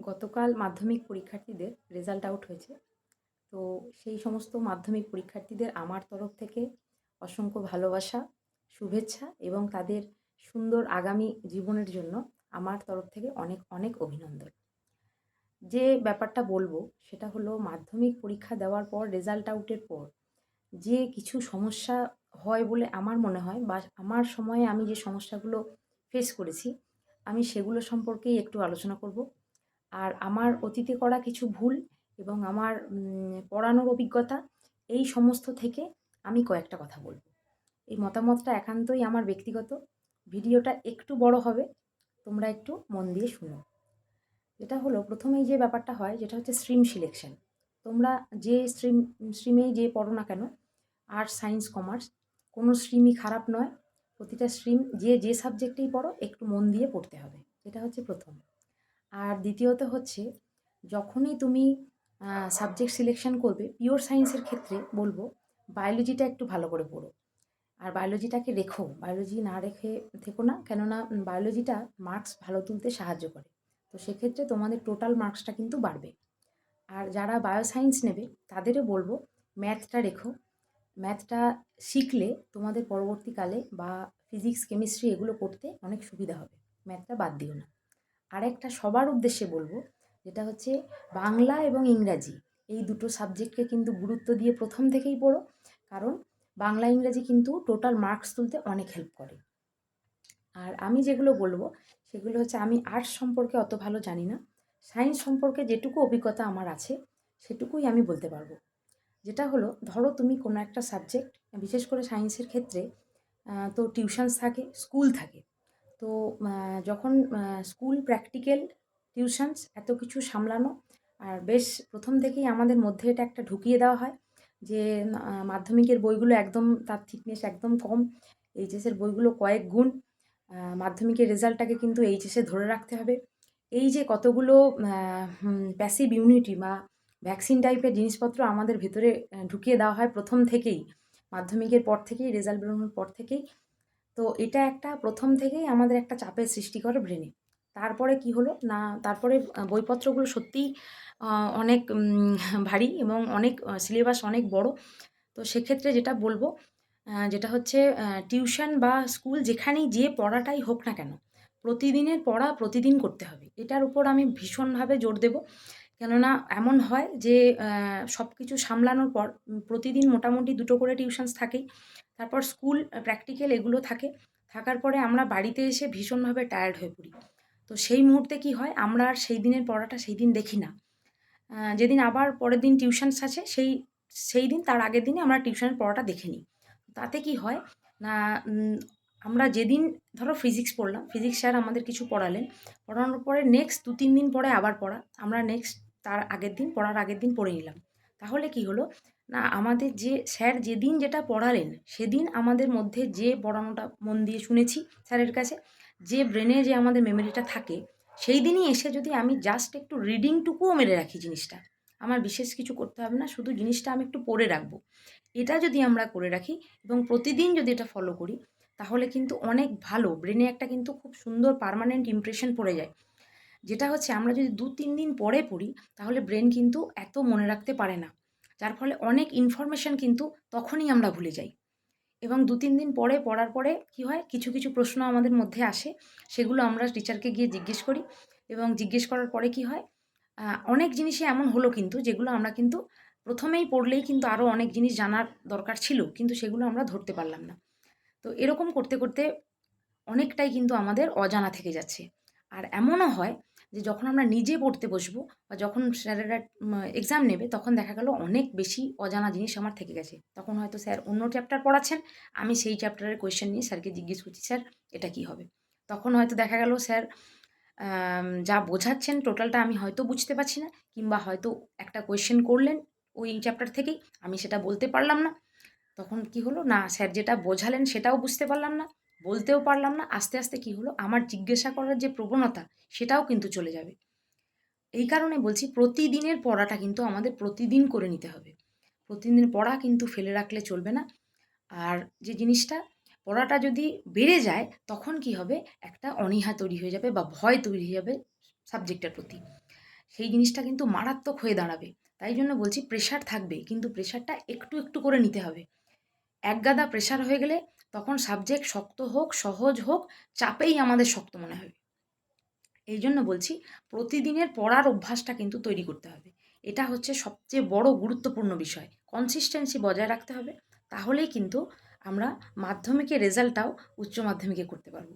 গতকাল মাধ্যমিক পরীক্ষার্থীদের রেজাল্ট আউট হয়েছে। তো সেই সমস্ত মাধ্যমিক পরীক্ষার্থীদের আমার তরফ থেকে অসংখ্য ভালোবাসা, শুভেচ্ছা এবং তাদের সুন্দর আগামী জীবনের জন্য আমার তরফ থেকে অনেক অনেক অভিনন্দন। যে ব্যাপারটা বলব সেটা হলো মাধ্যমিক পরীক্ষা দেওয়ার পর রেজাল্ট আউটের পর যে কিছু সমস্যা হয় বলে আমার মনে হয় বা আমার সময়ে আমি যে সমস্যাগুলো ফেস করেছি, আমি সেগুলো সম্পর্কেই একটু আলোচনা করব। আর আমার অতীতে করা কিছু ভুল এবং আমার পড়ানোর অভিজ্ঞতা, এই সমস্ত থেকে আমি কয়েকটা কথা বলব। এই মতামতটা একান্তই আমার ব্যক্তিগত। ভিডিওটা একটু বড় হবে, তোমরা একটু মন দিয়ে শুনো। যেটা হলো, প্রথমেই যে ব্যাপারটা হয়, যেটা হচ্ছে স্ট্রিম সিলেকশন তোমরা যে স্ট্রিম স্ট্রিমেই যে পড়ো না কেন আর্টস সায়েন্স কমার্স কোনো স্ট্রিমই খারাপ নয়। প্রতিটা স্ট্রিম যে যে সাবজেক্টেই পড়ো, একটু মন দিয়ে পড়তে হবে। এটা হচ্ছে প্রথম। আর দ্বিতীয়ত হচ্ছে, যখনই তুমি সাবজেক্ট সিলেকশন করবে পিওর সায়েন্সের ক্ষেত্রে বলব বায়োলজিটা একটু ভালো করে পড়ো। আর বায়োলজিটাকে রেখো বায়োলজি না রেখে থেকো না, কেননা বায়োলজিটা মার্কস ভালো তুলতে সাহায্য করে। তো সেক্ষেত্রে তোমাদের টোটাল মার্কসটা কিন্তু বাড়বে। আর যারা বায়ো সায়েন্স নেবে, তাদেরও বলব ম্যাথটা রেখো। ম্যাথটা শিখলে তোমাদের পরবর্তীকালে বা ফিজিক্স কেমিস্ট্রি এগুলো করতে অনেক সুবিধা হবে। ম্যাথটা বাদ দিও না। আর একটা সবার উদ্দেশ্যে বলব, যেটা হচ্ছে বাংলা এবং ইংরাজি। এই দুটো সাবজেক্টকে কিন্তু গুরুত্ব দিয়ে প্রথম থেকেই পড়ো, কারণ বাংলা, ইংরাজি কিন্তু টোটাল মার্কস তুলতে অনেক হেল্প করে। আর আমি যেগুলো বলব, সেগুলো হচ্ছে আমি আর্টস সম্পর্কে অত ভালো জানি না। সায়েন্স সম্পর্কে যেটুকু অভিজ্ঞতা আমার আছে, সেটুকুই আমি বলতে পারব। যেটা হলো, ধরো তুমি কোনো একটা সাবজেক্ট বিশেষ করে সায়েন্সের ক্ষেত্রে তো টিউশনস থাকে স্কুল থাকে। তো যখন স্কুল প্র্যাকটিক্যাল টিউশনস এত কিছু সামলানো, আর বেশ প্রথম থেকেই আমাদের মধ্যে এটা একটা ঢুকিয়ে দেওয়া হয় যে মাধ্যমিকের বইগুলো একদম তার থিকনেস একদম কম, এইচএসের বইগুলো কয়েক গুণ মাধ্যমিকের রেজাল্টটাকে কিন্তু এইচএসে ধরে রাখতে হবে। এই যে কতগুলো প্যাসিভ ইউনিটি বা ভ্যাকসিন টাইপের জিনিসপত্র আমাদের ভেতরে ঢুকিয়ে দেওয়া হয় প্রথম থেকেই, মাধ্যমিকের পর থেকেই, রেজাল্ট বেরোনোর পর থেকেই তো এটা একটা প্রথম থেকেই আমাদের একটা চাপের সৃষ্টি করে ব্রেনে তারপরে কি হলো? না, তারপরে বইপত্রগুলো সত্যিই অনেক ভারী এবং অনেক সিলেবাস অনেক বড়। তো সেক্ষেত্রে যেটা বলব যেটা হচ্ছে টিউশন বা স্কুল যেখানেই যে পড়াটাই হোক না কেন, প্রতিদিনের পড়া প্রতিদিন করতে হবে। এটার উপর আমি ভীষণভাবে জোর দেব। কেননা এমন হয় যে সব কিছু সামলানোর পর প্রতিদিন মোটামুটি দুটো করে টিউশনস থাকেই। তারপর স্কুল প্র্যাকটিক্যাল এগুলো থাকে। থাকার পরে আমরা বাড়িতে এসে ভীষণভাবে টায়ার্ড হয়ে পড়ি। তো সেই মুহূর্তে কি হয়, আমরা আর সেই দিনের পড়াটা সেই দিন দেখি না। যেদিন আবার পরের দিন টিউশনস আছে, সেই সেই দিন তার আগের দিনে আমরা টিউশনের পড়াটা দেখে নিই। তাতে কি হয়, না আমরা যেদিন, ধরো ফিজিক্স পড়লাম ফিজিক্স স্যার আমাদের কিছু পড়ালেন। পড়ানোর পরে নেক্সট দু, তিন দিন পরে আবার পড়া। আমরা নেক্সট তার আগের দিন, পড়ার আগের দিন পড়ে নিলাম। তাহলে কি হলো না, আমাদের যে, স্যার যেদিন যেটা পড়ালেন, সেদিন আমাদের মধ্যে যে পড়ানোটা মন দিয়ে শুনেছি স্যারের কাছে, যে ব্রেনে যে আমাদের মেমোরিটা থাকে, সেই দিনই এসে যদি আমি জাস্ট একটু রিডিংটুকুও মেরে রাখি জিনিসটা, আমার বিশেষ কিছু করতে হবে না, শুধু জিনিসটা আমি একটু পড়ে রাখব। এটা যদি আমরা করে রাখি এবং প্রতিদিন যদি এটা ফলো করি, তাহলে কিন্তু অনেক ভালো, ব্রেনে একটা কিন্তু খুব সুন্দর পারমানেন্ট ইমপ্রেশন পড়ে যায়। যেটা হচ্ছে আমরা যদি দু তিন দিন পরে পড়ি, তাহলে ব্রেন কিন্তু এত মনে রাখতে পারে না। যার ফলে অনেক ইনফরমেশান কিন্তু তখনই আমরা ভুলে যাই। এবং দু তিন দিন পরে পড়ার পরে কি হয়? কিছু কিছু প্রশ্ন আমাদের মধ্যে আসে, সেগুলো আমরা টিচারকে গিয়ে জিজ্ঞেস করি এবং জিজ্ঞেস করার পরে কি হয়? অনেক জিনিসই এমন হলো কিন্তু যেগুলো আমরা কিন্তু প্রথমেই পড়লেই কিন্তু আরও অনেক জিনিস জানার দরকার ছিল, কিন্তু সেগুলো আমরা ধরতে পারলাম না। তো এরকম করতে করতে অনেকটাই কিন্তু আমাদের অজানা থেকে যাচ্ছে। আর এমনও হয় যে যখন আমরা নিজে পড়তে বসবো বা যখন স্যারেরা এক্সাম নেবে, তখন দেখা গেল অনেক বেশি অজানা জিনিস আমার থেকে গেছে। তখন হয়তো স্যার অন্য চ্যাপ্টার পড়াচ্ছেন, আমি সেই চ্যাপ্টারের কোয়েশ্চেন নিয়ে স্যারকে জিজ্ঞেস করছি স্যার এটা কি হবে? তখন হয়তো দেখা গেল স্যার যা বোঝাচ্ছেন টোটালটা আমি হয়তো বুঝতে পারছি না, কিংবা হয়তো একটা কোয়েশ্চেন করলেন ওই চ্যাপ্টার থেকেই, আমি সেটা বলতে পারলাম না। তখন কি হলো? না স্যার যেটা বোঝালেন সেটাও বুঝতে পারলাম না। বলতেও পারলাম না, আস্তে আস্তে কি হলো? আমার জিজ্ঞাসা করার যে প্রবণতা, সেটাও কিন্তু চলে যাবে। এই কারণে বলছি প্রতিদিনের পড়াটা কিন্তু আমাদের প্রতিদিন করে নিতে হবে। প্রতিদিন পড়া কিন্তু ফেলে রাখলে চলবে না। আর যে জিনিসটা, পড়াটা যদি বেড়ে যায়, তখন কি হবে? একটা অনীহা তৈরি হয়ে যাবে বা ভয় তৈরি হয়ে যাবে সাবজেক্টের প্রতি। সেই জিনিসটা কিন্তু মারাত্মক হয়ে দাঁড়াবে। তাই জন্য বলছি প্রেশার থাকবে কিন্তু প্রেশারটা একটু একটু করে নিতে হবে। এক গাদা প্রেশার হয়ে গেলে তখন সাবজেক্ট শক্ত হোক, সহজ হোক, চাপেই আমাদের শক্ত মনে হবে এই জন্য বলছি, প্রতিদিনের পড়ার অভ্যাসটা কিন্তু তৈরি করতে হবে। এটা হচ্ছে সবচেয়ে বড় গুরুত্বপূর্ণ বিষয়। কনসিস্টেন্সি বজায় রাখতে হবে, তাহলেই কিন্তু আমরা মাধ্যমিকের রেজাল্টটাও উচ্চ মাধ্যমিকে করতে পারব।